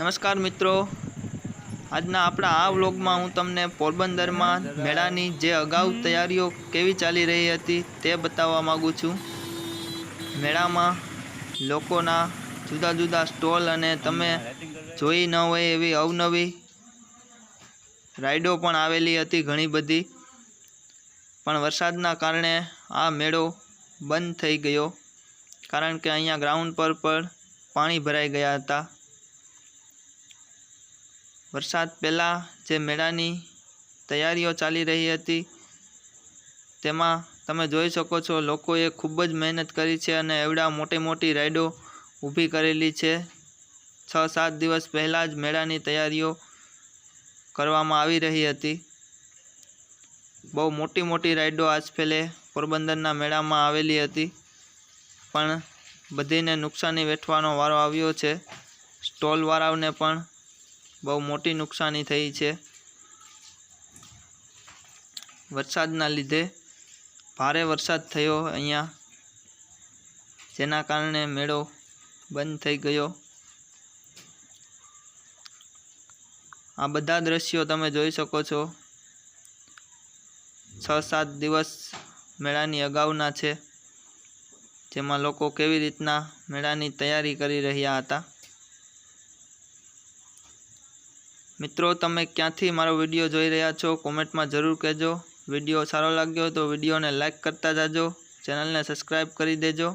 નમસ્કાર મિત્રો. આજના આપણા આ વ્લોગમાં હું તમને પોરબંદરમાં મેળાની જે અગાઉ તૈયારીઓ કેવી ચાલી રહી હતી તે બતાવવા માગું છું. મેળામાં લોકોના જુદા જુદા સ્ટોલ અને તમે જોઈ ન હોય એવી અવનવી રાઈડો પણ આવેલી હતી ઘણી બધી. પણ વરસાદના કારણે આ મેળો બંધ થઈ ગયો. કારણ કે અહીંયા ગ્રાઉન્ડ પર પણ પાણી ભરાઈ ગયા હતા. વરસાદ પહેલાં જે મેળાની તૈયારીઓ ચાલી રહી હતી, તેમાં તમે જોઈ શકો છો, લોકોએ ખૂબ જ મહેનત કરી છે અને એવડા મોટી મોટી રાઈડો ઊભી કરેલી છે. છ સાત દિવસ પહેલાં જ મેળાની તૈયારીઓ કરવામાં આવી રહી હતી. બહુ મોટી મોટી રાઈડો આજ પહેલે પોરબંદરના મેળામાં આવેલી હતી, પણ બધીને નુકસાની વેઠવાનો વારો આવ્યો છે. સ્ટોલવાળાઓને પણ બહુ મોટી નુકસાની થઈ છે. વરસાદના લીધે ભારે વરસાદ થયો અહીંયા, જેના કારણે મેળો બંધ થઈ ગયો. આ બધા દ્રશ્યો તમે જોઈ શકો છો. છ સાત દિવસ મેળાની અગાઉના છે, જેમાં લોકો કેવી રીતના મેળાની તૈયારી કરી રહ્યા હતા. મિત્રો, તમે ક્યાંથી મારો વીડિયો જોઈ રહ્યા છો, કોમેન્ટમાં જરૂર કહેજો. વીડિયો સારો લાગ્યો તો વિડીયોને લાઇક કરતા જાજો. ચેનલને સબસ્ક્રાઈબ કરી દેજો.